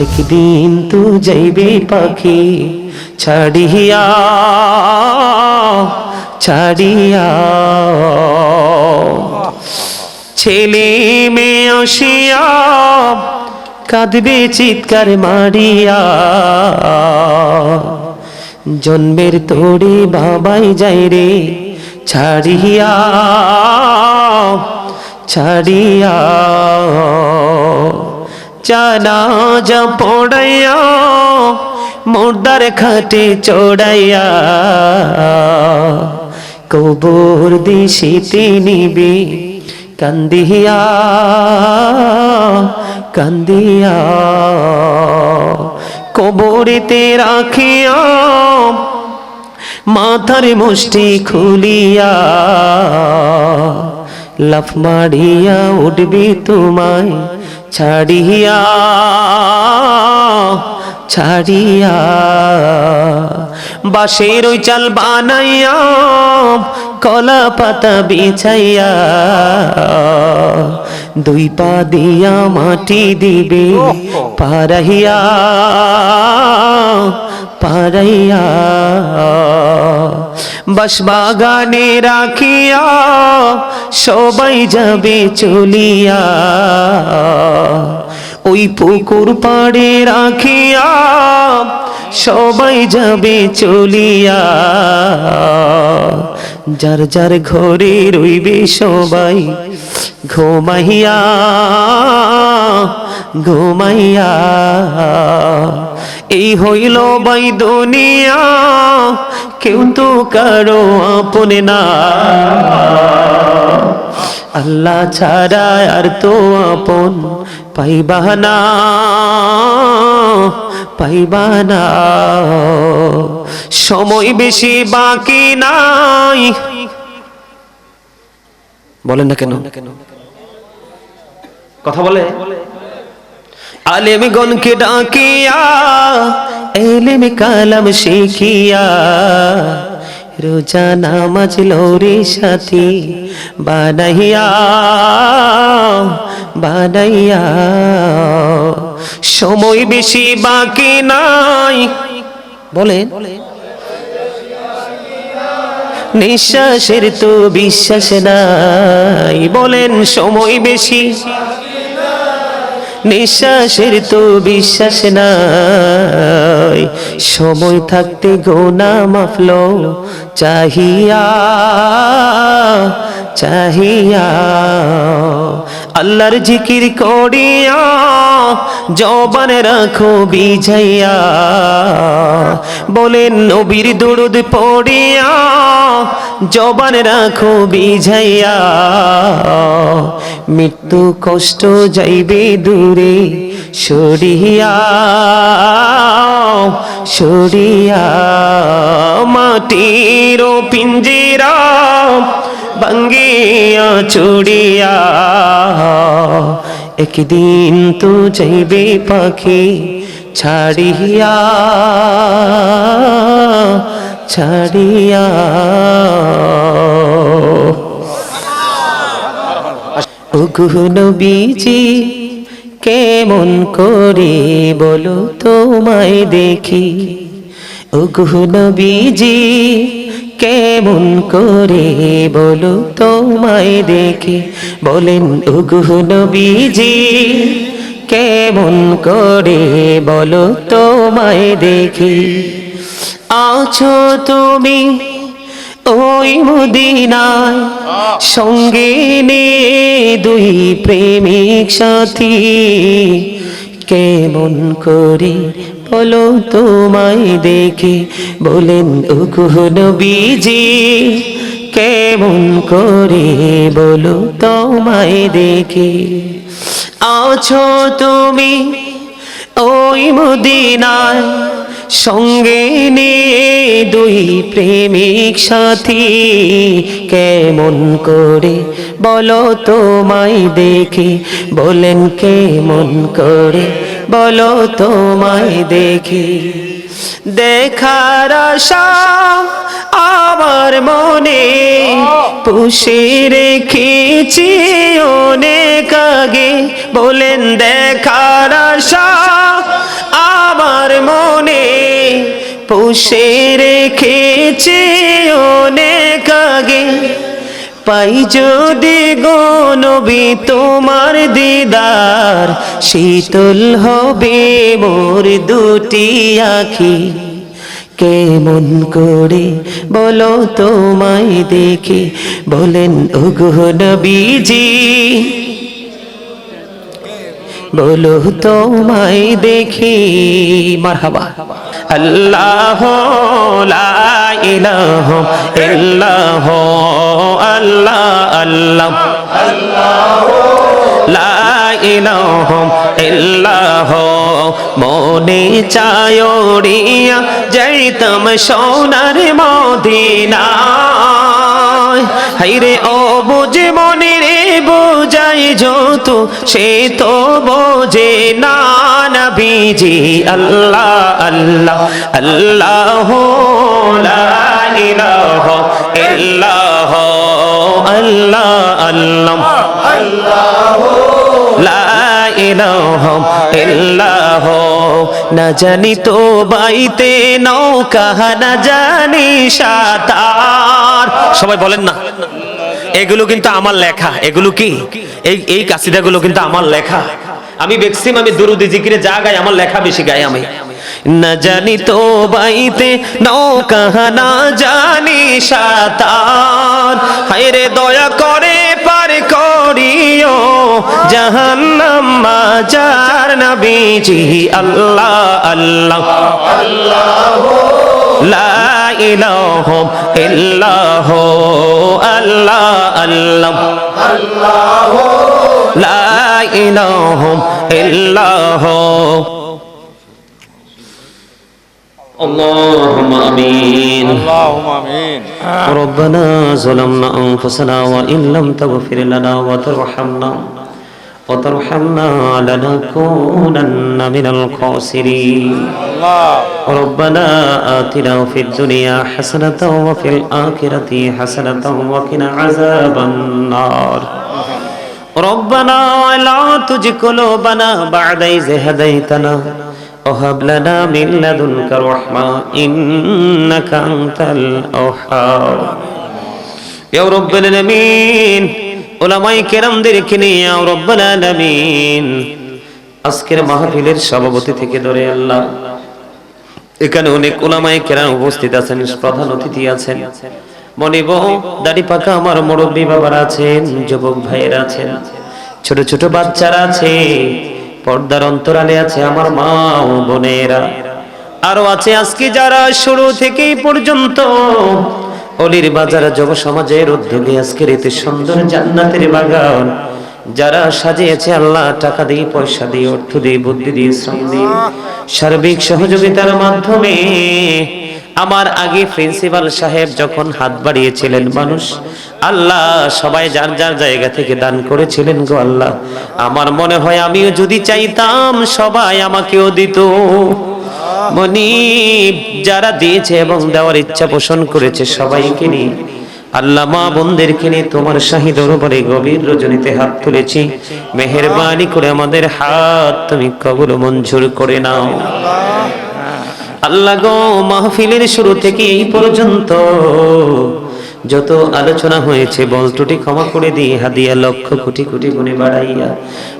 একদিন তু যাইবে পাখি ছাড়িয়া ছাড়িয়া। ছেলে মেয়ে আসিয়া কাঁদবে, চিৎকার মারিয়া। জন্মের তোরে বাবাই যাই রে, ছাড়িয়া ছাড়িয়া। জানাজা পড়াইয়া, মোর্দার খাটে চড়াইয়া। কবর দিশিতে নিবে কান্দিয়া কান্দিয়া। কবরেতে রাখিয়া, মাথার মুষ্টি খুলিয়া, লাফ মারিয়া উঠবি তোমায়। ছাড়িয়া ছাড়িয়া। বাঁশের ওই চাল বানাইয়া কলা পাতা বিছাইয়া দুই পা দিয়া মাটি দিবে পারাইয়া পারাইয়া বাস বাগানে রাখিয়া সবাই যাবে চলিয়া। ওই পুকুর পাড়ে রাখিয়া সবাই যাবে চলিয়া। যার যার ঘরে রইবে সবাই ঘুমাইয়া ঘুমাইয়া। এই হইল বাই দুনিয়া কেউ তো কারও আপনে না। আল্লাহ ছাড়া আর তো আপন পাইবা না পাইবা না। সময় বেশি বাকি নাই। বলেন না কেন? কথা বলে? আলেম গনকে ডাকিয়া, এলেম কালাম শিখিয়া, রোজা নামাজ লৌরি সাথী বানাইয়া বানাইয়া। সময় বেশি বাকি নাই। বলেন। নিঃশ্বাসের তো বিশ্বাস নাই। বলেন, সময় বেশি। নিঃশ্বাসের তো বিশ্বাস নাই। সময় থাকতে গোনা মাফল চাহিয়া চাহিয়া। আল্লাহর জিকির করিয়া জবান রাখো বিঝাইয়া বলেন নবীর দুরুদ পড়িয়া জবান রাখো বিঝাইয়া। মৃত্যু কষ্ট যাইবে দূরে, সরিয়া সরিয়া। মাটির পিঞ্জিরা বাঙ্গিয়া চুড়িয়া একদিন তো যাইবে পাখি ছাড়িয়া ছাড়িয়া। ওগো নবীজি, কেমন করে বলো তোমায় দেখি। ওগো নবীজি, কেমন করে বলো তোমায় দেখি। বলেন, ওগো নবীজি কেমন করে বলো তোমায় দেখি? আছো তুমি ওই মদিনায় সঙ্গে দুই প্রেমিক সাথী। কেমন করে বলো তোমায় দেখে? বলেন উকুহন বিজি কেমন করে বলো তোমায় দেখে? আছো তুমি ওই মদিনায় সঙ্গে নিয়ে দুই প্রেমিক সাথী। কেমন করে বলো তোমায় দেখি, বলেন কেমন করে বলো তোমায় দেখি। দেখার আশা আমার মনে। পুষে রেখেছি অনেক আগে। বলেন দেখার আশা আমার মনে। পুষে রেখেছি অনেক আগে। পাই যদি গো নবী তোমার দিদার, শীতল হবে মোর দুটি আখি। কেমন করে বলো তোমায় দেখে, বলেন ওগো নবীজি। বলো তোমায় দেখি, মারহাবা। আল্লাহ লা ইলাহা ইল্লাহ, আল্লাহ আল্লাহ। লা ইলাহা ইল্লাহ, মনে চায়ড়িয়া যাইতাম সোনার মদিনায়। হাইরে ও বুঝে মনে রে বোঝাই যত, সে তো বোঝে না নবীজি। আল্লাহ আল্লাহ আল্লাহ ইলাহা ইল্লাহ আল্লাহ আল্লাহ লা ইলাহা না জানি তো বাইতে নৌকা, না জানি সাঁতার। সবাই বলেন না। এগুলো কিন্তু আমার লেখা। এগুলো কি? এই এই কাসিদাগুলো কিন্তু আমার লেখা। আমি বেক্সিম আমি দুরুদি জিকিরে যা গাই, আমার লেখা বেশি গাই আমি। না জানি তো বাইতে নৌকা না জানি সাঁতার। হায়রে দয়া করে পার করিও, জাহান্নাম মাজার নবীজি। আল্লাহ আল্লাহ। লা ইলাহা ইল্লাহ আল্লাহ আল্লাহ লা ইলাহা ইল্লাহ اللهم امين اللهم امين ربنا ظلمنا انفسنا وان لم تغفر لنا وترحمنا وترحمنا لنكونن من الخاسرين. ربنا آتنا في الدنيا حسنة وفي الآخرة حسنة وقنا عذاب النار. ربنا لا تزغ قلوبنا بعد إذ هديتنا. وهب لنا من لدنك رحمة إنك أنت الوهاب يا رب العالمين. ওলামাই কেরামদেরকে নিয়ে রব্বাল আলামিন, আজকের মাহফিলের সভাপতি থেকে ধরে আল্লাহ। এখানে অনেক ওলামাই কেরাম উপস্থিত আছেন, প্রধান অতিথি আছেন। মনিব দাড়ি পাকা আমার মুরব্বী বাবারা আছেন, যুবক ভাইয়েরা আছেন, ছোট ছোট বাচ্চারা আছে, পর্দার অন্তরালে আছে আমার মা ও বোনেরা। আরও আছে আজকে যারা শুরু থেকেই পর্যন্ত অলির বাজার যুব সমাজের উদ্যোগে। আজকের এতে সুন্দর জান্নাতের বাগান, যারা সাজিয়েছে আল্লাহ টাকা দিয়ে, পয়সা দিয়ে, অর্থ দিয়ে, বুদ্ধি দিয়ে, শ্রম দিয়ে, সার্বিক সহযোগিতার মাধ্যমে আমার আগে প্রিন্সিপাল সাহেব যখন হাত বাড়িয়েছিলেন, মানুষ আল্লাহ সবাই যার যার জায়গা থেকে দান করেছিলেন গো আল্লাহ। আমার মনে হয় আমিও যদি চাইতাম, সবাই আমাকেও দিত। মনিব, যারা দিয়েছে এবং দেওয়ার ইচ্ছা পোষণ করেছে সবাইকে নিয়ে। আল্লাহ মা বোনদেরকে নিয়ে তোমার শাহী দরবারে গভীর রজনীতে হাত তুলেছি। মেহেরবানি করে আমাদের হাত তুমি কবুল মঞ্জুর করে নাও। আল্লাহ গো, মাহফিলের শুরু থেকে এই পর্যন্ত যত আলোচনা হয়েছে বল ত্রুটি ক্ষমা করে দিয়ে হাদিয়া লক্ষ কোটি কোটি গুণে বাড়াইয়া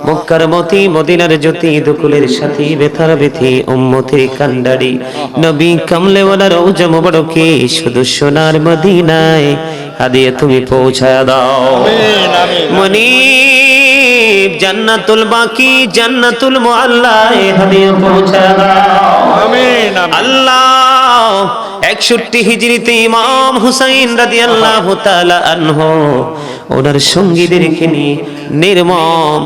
মক্কার মতি মদিনার জ্যোতি দুকুলের সাথী বেথার বেথি উম্মতের কান্ডারি। নবী কামলেওয়ালা রৌজা মোবারকে শুধু সোনার মদিনায় হাদিয়া তুমি পৌঁছায় দাও। আমিন আমিন। মনিব জান্নাতুল বাকি জান্নাতুল মুআল্লায় হাদিয়া পৌঁছায় দাও। আমিন। আল্লাহ একষট্টি হিজরিতে ইমাম হুসাইন রাদি আল্লাহ আনহু ওনার সঙ্গীদেরকে নিয়ে নির্মম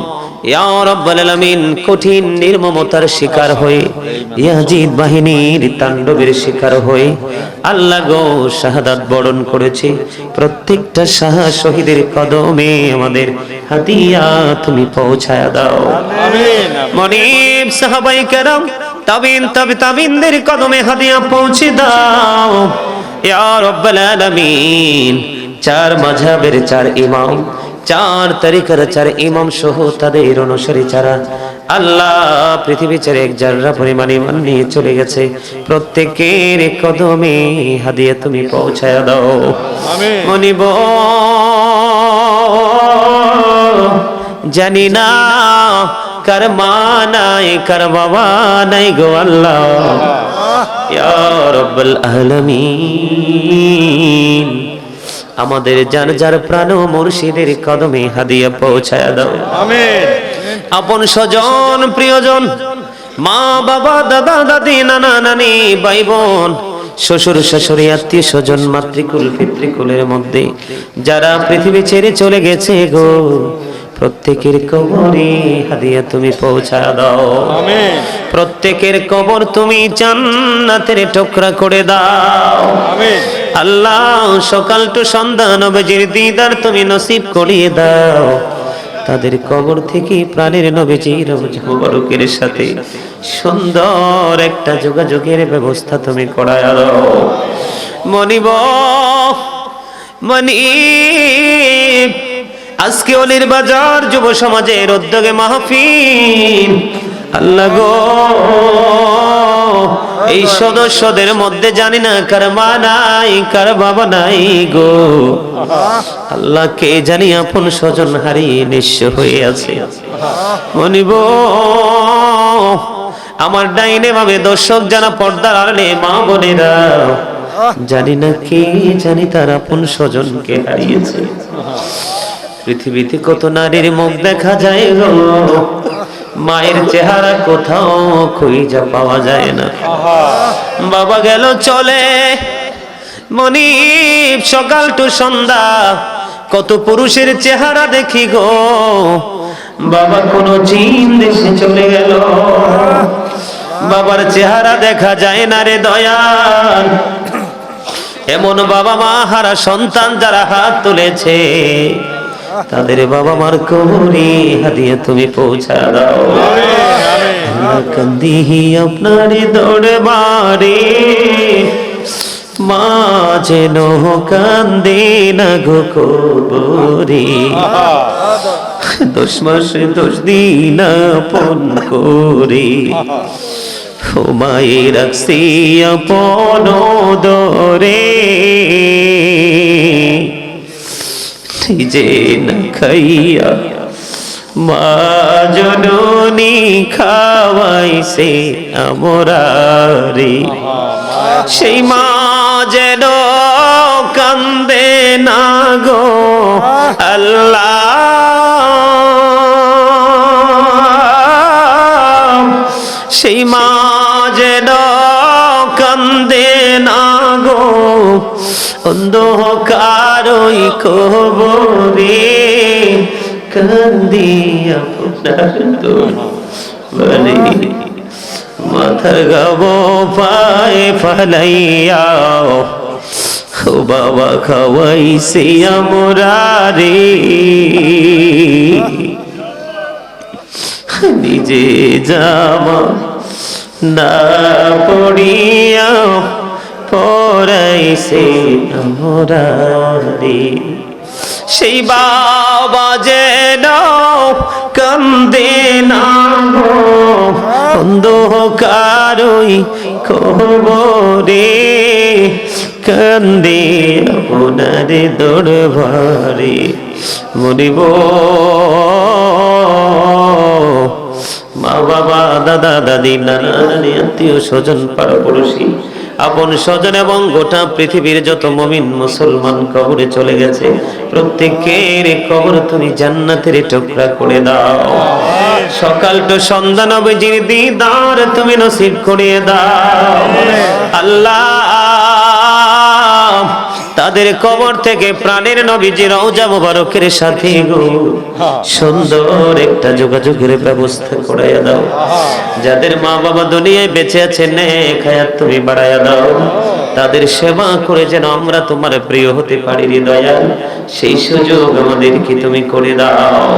কঠিন নির্মমতার শিকার হয়ে ইয়াজিদ বাহিনীর তাণ্ডবের শিকার হয়ে আল্লাহ গো শাহাদাত বরণ করেছে। প্রত্যেকটা শাহ শহীদের কদমে আমাদের হাতিয়া তুমি পৌঁছায়া দাও। মনিব সাহাবাই কেরাম তাবিন তবে তাবিনদের কদমে হাদিয়া পৌঁছে দাও। ইয়া রাব্বাল আলামিন চার মাঝহাবের চার ইমাম চার তারিখের চার ইমাম সহ তাদের অনুসারী যারা আল্লাহ পৃথিবী ছেড়ে এক জাররা পরিমাণ ইমান নিয়ে চলে গেছে প্রত্যেকের কদমে হাদিয়া তুমি পৌঁছায় দাও। আমিন। মনিব জানি না কার মা নাই কার বাবা নাই গো আল্লাহ ইয়া রাব্বাল আলামিন আমাদের যার যার প্রাণ মুর্শিদের কদমে হাদিয়া পৌঁছায় দাও। আমিন। আপন স্বজন প্রিয়জন মা বাবা দাদা দাদি নানা নানি ভাই বোন শ্বশুর শাশুড়ি আত্মীয় স্বজন মাতৃকুল পিতৃকুলের মধ্যে যারা পৃথিবী ছেড়ে চলে গেছে গো প্রত্যেকের কবরে হাদিয়া তুমি পৌঁছা দাও। প্রত্যেকের কবর তুমি জান্নাতের টুকরা করে দাও। আল্লাহ সকাল টু সন্ধ্যা নবজির দিদার তুমি নসিব করিয়ে দাও। তাদের কবর থেকে প্রাণের নবীজির মুবারকের সাথে সুন্দর একটা যোগাযোগের ব্যবস্থা তুমি করায় দাও। মনিব মনিব। আজকে অলির বাজার যুব সমাজের উদ্যোগে মাহফিল। আল্লাহ গো, এই সদস্যদের মধ্যে জানি না কার মা নাই, কার বাবা নাই গো। আল্লাহ কে জানি আপন স্বজন হারিয়ে নিঃস্ব হয়ে আছে। মনিব, আমার ডাইনে ভাবে দর্শক যারা পর্দার আড়ালে মা বোনেরা, জানি না কে জানি তার আপন স্বজনকে হারিয়েছে। পৃথিবীতে কত নারীর মুখ দেখা যায় গো? মায়ের চেহারা কোথাও খুঁজে পাওয়া যায় না। বাবা গেল চলে। মনিব, সকাল টু সন্ধ্যা, কত পুরুষের চেহারা দেখি গো? বাবা কোন চীন দেশে চলে গেল। বাবার চেহারা দেখা যায় না রে দয়াল। এমন বাবা মা, হারা সন্তান যারা হাত তুলেছে। তাদের বাবা মার কবরে হাদিয়ে তুমি পৌঁছা দাও। কান্দিহি আপনার দরবারে মা যেন কান্দে না গো কবরে। দশ মাসে দশ দিন আপন করে। ও মায়ে রাখছি আপন দরে। নিজে না খাইয়া, মা জননী খাওয়াইছে আমরা রে সেই মা যেন কান্দে না গো, আল্লাহ। সেই মা যেন কান্দে না গো অন্ধকারই কবরে কান্দি আপনার বলে মাথার গাব, পায়ে ফালাইয়া বাবা খাওয়াইছে আমরা রে। নিজে জামা না পড়িয়া পড়াইছে আমরা রে সেই বাবা যেন কান্দে না অন্ধকারই কবরে কান্দে আপনার দরবারে। মরিব। মা বাবা, দাদা, দাদি, নানা, নানি, আত্মীয় স্বজন, পাড়াপড়শি আপন স্বজন এবং গোটা পৃথিবীর যত মমিন মুসলমান কবরে চলে গেছে, প্রত্যেকের কবর তুমি জান্নাতের টুকরা করে দাও। সকাল তো সন্ধ্যা নবজির দিদার তুমি নসিব করে দাও। আল্লাহ তাদের কবর থেকে প্রাণের নবীজি রওজা মুবারকের সাথে সুন্দর একটা যোগাযোগের ব্যবস্থা করাইয়া দাও। যাদের মা বাবা দুনিয়ায় বেঁচে আছে নেক হায়াত তুমি বাড়াইয়া দাও। তাদের সেবা করে যেন আমরা তোমার প্রিয় হতে পারি রে দয়াল। সেই সুযোগ আমাদেরকে তুমি করে দাও।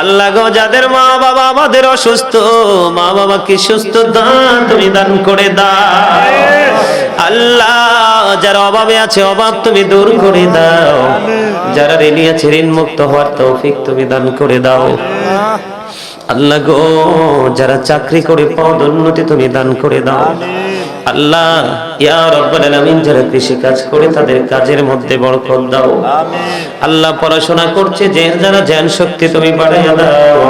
আল্লাহ গো যাদের মা বাবা আমাদের অসুস্থ মা বাবাকে সুস্থ দান তুমি দান করে দাও। আল্লাহ, যারা অভাবে আছে অভাব তুমি দূর করে দাও। যারা ঋণী আছে ঋণ মুক্ত হওয়ার তৌফিক তুমি দান করে দাও। আল্লাহ গো, যারা চাকরি করে পদোন্নতি তুমি দান করে দাও। আল্লাহ, ইয়া আলামিন, যারা কৃষি কাজ করে তাদের কাজের মধ্যে বরকত দাও। আল্লাহ পড়াশোনা করছে, যে যারা জ্ঞান শক্তি তুমি বাড়াইয়া দাও।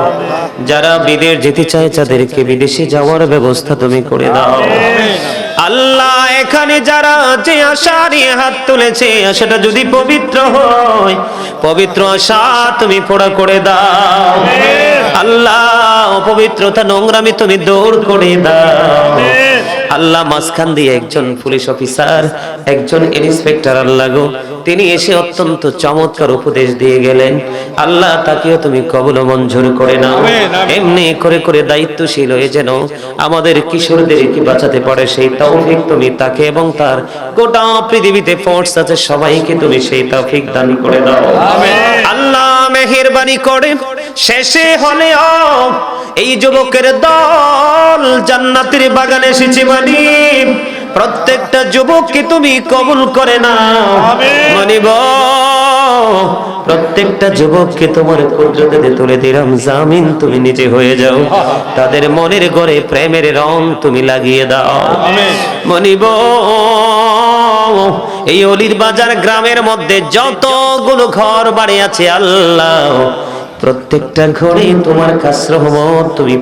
যারা বিদেশ যেতে চায়, তাদেরকে বিদেশে যাওয়ার ব্যবস্থা তুমি করে দাও। আল্লাহ এখানে যারা যে আশারি হাত তুলেছে সেটা যদি পবিত্র হয় পবিত্র আশা তুমি পোড়া করে দাও। আল্লাহ অপবিত্রতা নোংরামি তুমি দৌড় করে দাও। আল্লাহ মাঝখান দিয়ে একজন পুলিশ অফিসার একজন ইন্সপেক্টর আল্লাহ গো তিনি এসে অত্যন্ত চমৎকার উপদেশ দিয়ে গেলেন। আল্লাহ তাকেও তুমি কবল মঞ্জুর করে নাও। এমনি করে করে দায়িত্বশীল হয়ে যেন আমাদের কিশোরদেরকে বাঁচাতে পারে সেই তৌফিক তুমি তাকে এবং তার গোটা পৃথিবীতে ফোর্স আছে সবাইকে তুমি সেই তৌফিক দান করে দাও। আল্লাহ মেহেরবানি করে শেষে হলেও এই যুবকের দল জান্নাতের বাগানে এসেছে মানে। প্রত্যেকটা যুবককে তুমি কবুল করে নাও। মানিব প্রত্যেকটা যুবককে তোমার কুদরতে তুলে দিলাম জামিন তুমি নিজে হয়ে যাও। তাদের মনের গড়ে প্রেমের রং তুমি লাগিয়ে দাও। মনিব এই অলির বাজার গ্রামের মধ্যে যতগুলো ঘর বাড়ি আছে আল্লাহ প্রত্যেকটা ঘরে তোমার কাছ রহমত তুমি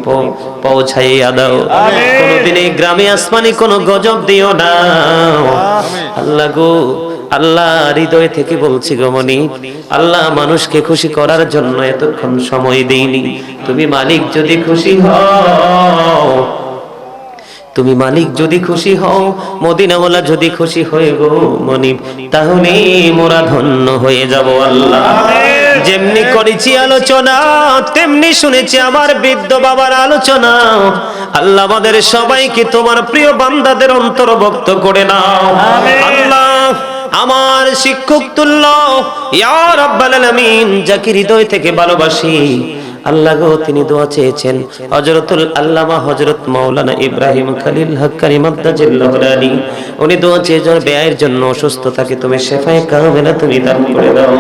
পৌঁছাইয়া দাও। কোনোদিন এই গ্রামে আসমানি কোনো গজব দিও না। আল্লাহ গো আল্লাহ হৃদয় থেকে বলছি গমনি আল্লাহ মানুষকে খুশি করার জন্য এতক্ষণ সময় দেইনি। তুমি মালিক যদি খুশি হও তুমি মালিক যদি খুশি হও মদিনাওয়ালা যদি খুশি হয়ে গো মনিব তাহলে মোরা ধন্য হয়ে যাব আল্লাহ। যেমনি করেছি আলোচনা তেমনি শুনেছি আমার বৃদ্ধ বাবার আলোচনা। আল্লাহ আমাদের সবাইকে তোমার প্রিয় বান্দাদের অন্তর্ভুক্ত করে নাও। আল্লাহ আমার শিক্ষক তুল্য ইয়া রাব্বাল আলামিন যাকে হৃদয় থেকে ভালোবাসি আল্লাহ গো তিনি দোয়া চেয়েছেন। হযরতুল আল্লামা হযরত মাওলানা ইব্রাহিম খলিল হক্কানি মাদ্দাজিল্লাহ আলী উনি দোয়া চেয়েছেন ব্যয়ের জন্য অসুস্থ থাকে তুমি শেফায়ে কামেলা তুমি দান করে দাও।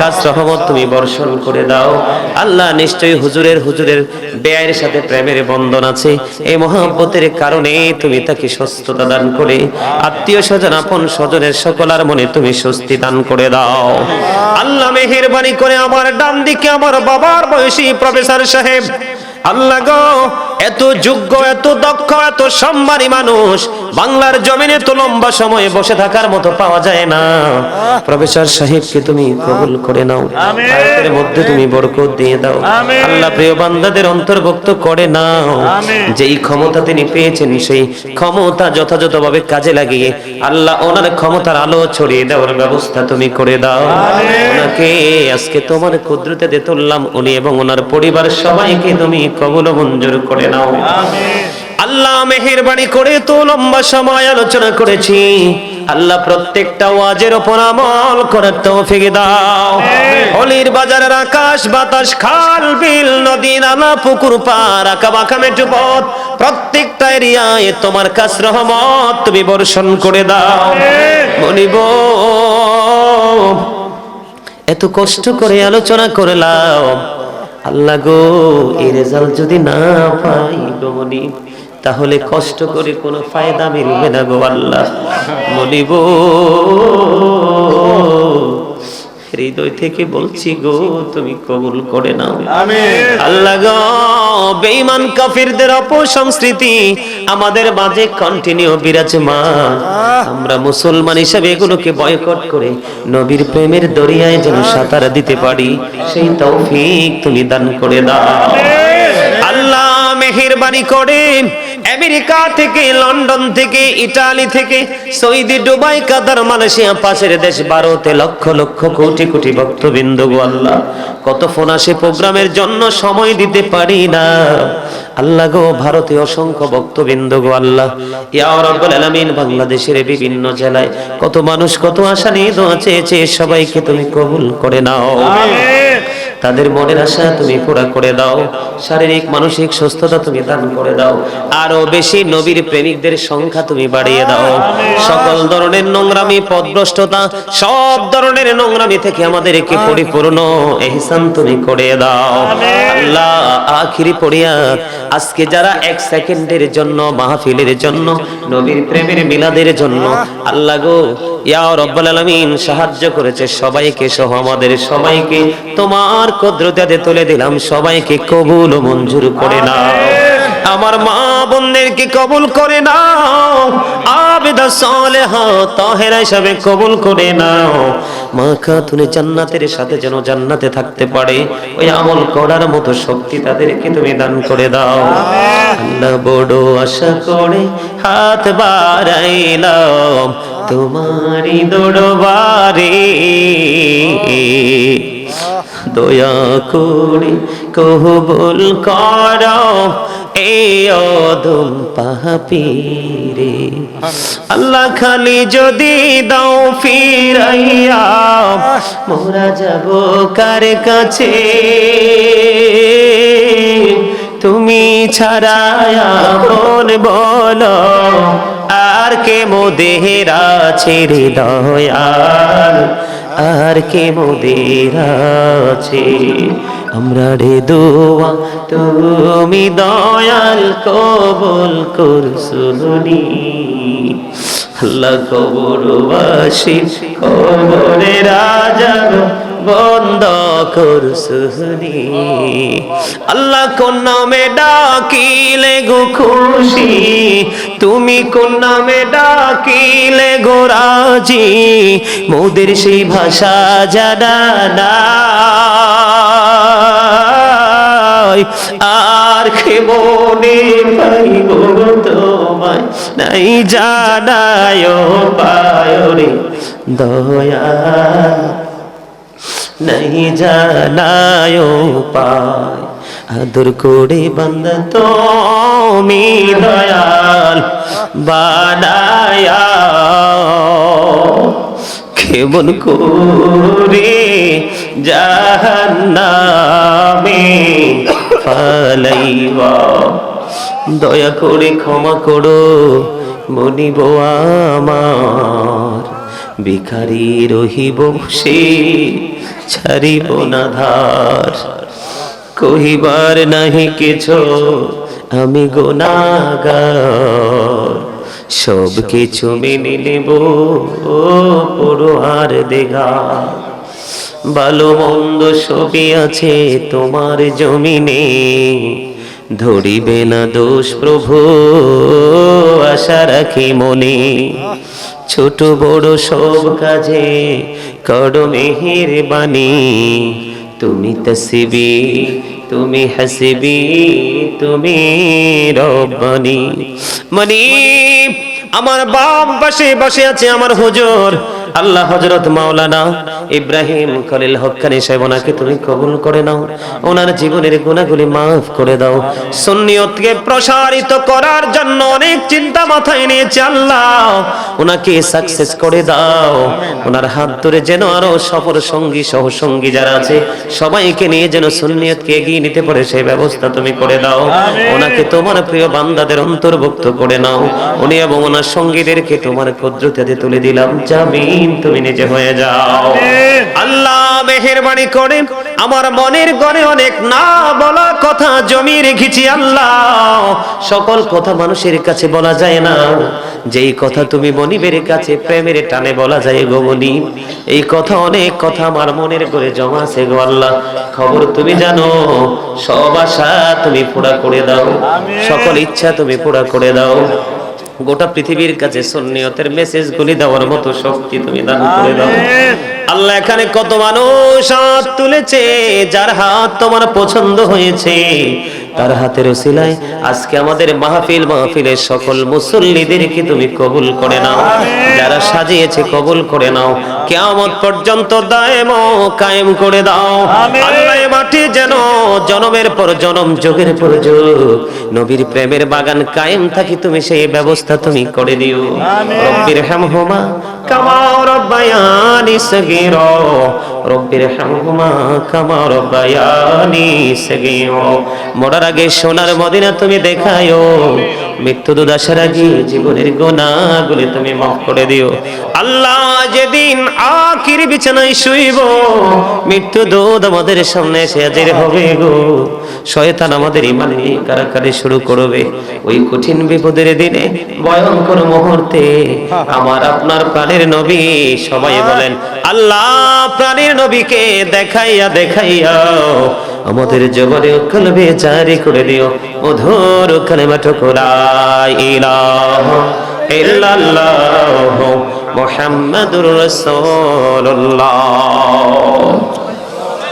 কাজ রহমত তুমি বর্ষণ করে দাও। আল্লাহ নিশ্চয়ই হুজুরের হুজুরের ব্যয়ের সাথে প্রেমের বন্ধন আছে। এই মহাব্বতের কারণে তুমি তাকে সুস্থতা দান করে, আত্মীয় স্বজন, আপন স্বজনের সকলার মনে তুমি স্বস্তি দান করে দাও। আল্লাহ মেহেরবানি করে আমার ডান দিকে আমার বাবার বয়সী প্রফেসর সাহেব আল্লাহ গো এত যোগ্য এত দক্ষ এত সম্মানী মানুষ বাংলার জমিনে তো লম্বা সময় বসে থাকার মতো পাওয়া যায় না। প্রফেসর সাহেবকে তুমি কবুল করে নাও। আয়াতের মধ্যে তুমি বরকত দিয়ে দাও। আল্লাহ প্রিয় বান্দাদের অন্তর্ভুক্ত করে নাও। যেই ক্ষমতা তিনি পেয়েছেন সেই ক্ষমতা যথাযথভাবে কাজে লাগিয়ে আল্লাহ ওনার ক্ষমতার আলো ছড়িয়ে দেওয়ার ব্যবস্থা তুমি করে দাও। ওনাকে আজকে তোমার কুদরতে দিয়ে তুললাম উনি এবং ওনার পরিবার সবাইকে তুমি কবল মঞ্জুর করে নাও। আল্লাহ মেহেরবানি করে তো লম্বা সময় আলোচনা করেছি। আল্লাহ প্রত্যেকটা ওয়াজের ওপর আমল করার তৌফিক দাও। হলির বাজারের আকাশ বাতাস খাল বিল নদী নালা পুকুর পার আঁকা বাঁকা মেটু পথ প্রত্যেকটা এরিয়ায় তোমার কাছ রহমত তুমি বর্ষণ করে দাও। বলিব এত কষ্ট করে আলোচনা করলাম আল্লাহ গো এ রেজাল্ট যদি না পাই গমনি তাহলে কষ্ট করে কোনো ফায়দা মিলবে না গো আল্লাহ। মনিব হৃদয় থেকে বলছি গো তুমি কবুল করে নাও। আল্লাহ গো বেঈমান কাফিরদের অপসংস্কৃতি আমাদের মাঝে কন্টিনিউ বিরাজমান। আমরা মুসলমান হিসেবে এগুলোকে বয়কট করে নবীর প্রেমের দরিয়ায় যেন সাঁতার দিতে পারি সেই তৌফিক তুমি দান করে দাও। মেহেরবানি করে আমেরিকা থেকে, লন্ডন থেকে, ইটালি থেকে, সৌদি, দুবাই, কাতার, মালয়েশিয়া, পাশের দেশ ভারতে লক্ষ লক্ষ কোটি কোটি ভক্তবৃন্দ আল্লাহ। কত ফোন আসে প্রোগ্রামের জন্য, সময় দিতে পারি না। আল্লাহ গো, ভারতে অসংখ্য ভক্তবৃন্দ গো আল্লাহ। ইয়া বাংলাদেশের বিভিন্ন জেলায় কত মানুষ, কত আশা নিয়ে দোয়া চেয়েছে, সবাইকে তুমি কবুল করে নাও। তাদের মনের আশা তুমি পুরা করে দাও। শারীরিক মানসিক সুস্থতা তুমি দান করে দাও। আরও বেশি নবীর প্রেমিকদের সংখ্যা তুমি বাড়িয়ে দাও। সকল ধরনের নোংরামি পদভ্রষ্টতা সব ধরনের নোংরামি থেকে আমাদেরকে পরিপূর্ণ এহসান তুমি করে দাও। আল্লাহ আখিরি পড়িয়া আজকে যারা এক সেকেন্ডের জন্য, মাহফিলের জন্য, নবীর প্রেমের মিলাদের জন্য, আল্লাহ গো, ইয়া রব্বুল আলামিন সাহায্য করেছে সবাইকে, সহ আমাদের সবাইকে, তোমার কদ্রতাতে তুলে দিলাম, সবাইকে কবুল ও মঞ্জুর করে নাও। আমার মা বোনদেরকে কবুল করে নাও। আবেদা সালেহ, তাহেরা হিসাবে কবুল করে নাও। মা খাতুনে জান্নাতের সাথে যেন জান্নাতে থাকতে পারে। ওই আমল করার মতো শক্তি তাদেরকে তুমি দান করে দাও। আল্লাহ বড় আশা করে হাত বাড়াইলাম তোমারই দরবারে। দয়া করে কবুল কর এই অদম পাপীরে। আল্লাহ খালি যদি দাও ফিরাইয়া, মোরা যাব কার কাছে? তুমি ছাড়ায়া মন বলো, আর কে মোদের আছে রে দয়াল আর কে মোদের আছে? আমরা রে দোয়া, তুমি দয়াল কবল করছুনি আল্লাহ কবরবাসী কবরে রাজা বন্ধ করছুনি। আল্লাহ কোন নামে ডাকিলে গো খুশি? তুমি কোন নামে ডাকিলে গো রাজি? মোদের সেই ভাষা জানা আর খেব পাইব তোমায়, নাই জানায় পায় রে দয়া নাই জানায় পায় আদর করে বন্ধ তুমি দয়াল বানায়া কেমন করে জাহান্নামে ফালাইবা দয়া করে ক্ষমা করো মনিব আমার ভিখারি রহিব সে ছাড়িব না ধার। কহিবার নাহি কিছু, আমি গোনাগার সব কিছু মেনে নেব পুরো আর দেগা। ভালো মন্দ সবই আছে তোমার জমিনে, ধরিবে না দোষ প্রভু, আশা রাখি মনে। ছোট বড় সব কাজে করো মেহের বাণী তুমি তসবি, তুমি হাসিবি, তুমি রব্বানি। মানে আমার বাম পাশে বসে আছে আমার হুজুর। আল্লাহ হজরত মাওলানা ইব্রাহিম খলিল হক্কানি সাহেব ওনাকে তুমি কবুল করে নাও ওনার জীবনের গুণাগুলি মাফ করে দাও। সুন্নিয়তকে প্রসারিত করার জন্য অনেক চিন্তা মাথায় নিয়েছে আল্লাহ। ওনাকে সাকসেস করে দাও। ওনার হাত ধরে যেন আরও সফর সঙ্গী সহ সঙ্গী যারা আছে সবাইকে নিয়ে যেন সুন্নিয়তকে এগিয়ে নিতে পারে সেই ব্যবস্থা তুমি করে দাও। ওনাকে তোমার প্রিয় বান্দাদের অন্তর্ভুক্ত করে নাও। উনি এবং ওনার সঙ্গীদেরকে তোমার কুদরতে তুলে দিলাম। জামিন তুমি নিজে হয়ে যাও। আল্লাহ মেহেরবানি করে আমার মনের গনে অনেক না বলা কথা জমি রেখেছি আল্লাহ। সকল কথা মানুষের কাছে বলা যায় না। যেই কথা তুমি মনিবের কাছে প্রেমের টানে বলা যায় গো মনি এই কথা অনেক কথা আমার মনের করে জমা আছে গো আল্লাহ। খবর তুমি জানো সব আশা তুমি পুরা করে দাও। সকল ইচ্ছা তুমি পুরা করে দাও। গোটা পৃথিবীর কাছে সুন্নিয়তের মেসেজ গুলি দেওয়ার মতো শক্তি তুমি দান করে দাও। আল্লাহ এখানে কত মানুষ হাত তুলেছে যার হাত তোমার পছন্দ হয়েছে। তার হাতের ওসিলায় আজকে আমাদের মাহফিল মাহফিলের সকল মুসল্লিদেরকে তুমি কবুল করে নাও। যারা সাজিয়েছে কবুল করে নাও। কেয়ামত পর্যন্ত দায়েম কায়েম করে দাও। আল্লাহ মাটি যেন জনমের পর জনম যোগের পর যোগ নবীর প্রেমের বাগান কায়েম থাকি তুমি সেই ব্যবস্থা তুমি করে দিও। রব্বির হামহুমা কামা রব্বায়ানি সগীরা। মরার আগে সোনার মদিনা তুমি দেখায়ো। মৃত্যু দুধ আসার আগে জীবনের গোনাগুলি তুমি মাফ করে দিও। আল্লাহ যেদিন আখির বিছানায় শুইব মৃত্যু দুধ আমাদের সামনে এসে হাজির হবে গো। শয়তান আমাদের ইমানে কারাকারি শুরু করবে। ওই কঠিন বিপদের দিনে, ভয়ঙ্কর মুহূর্তে আমার আপনার প্রাণের নবী সবাই বলেন, আল্লাহ প্রাণের নবীকে দেখাইয়া দেখাইয়া আমাদের জগরে কলবে জারি করে দিও। মধুর কলমা ঠকুরাই ইলাহ ইল্লাল্লাহ মুহাম্মাদুর রাসূলুল্লাহ।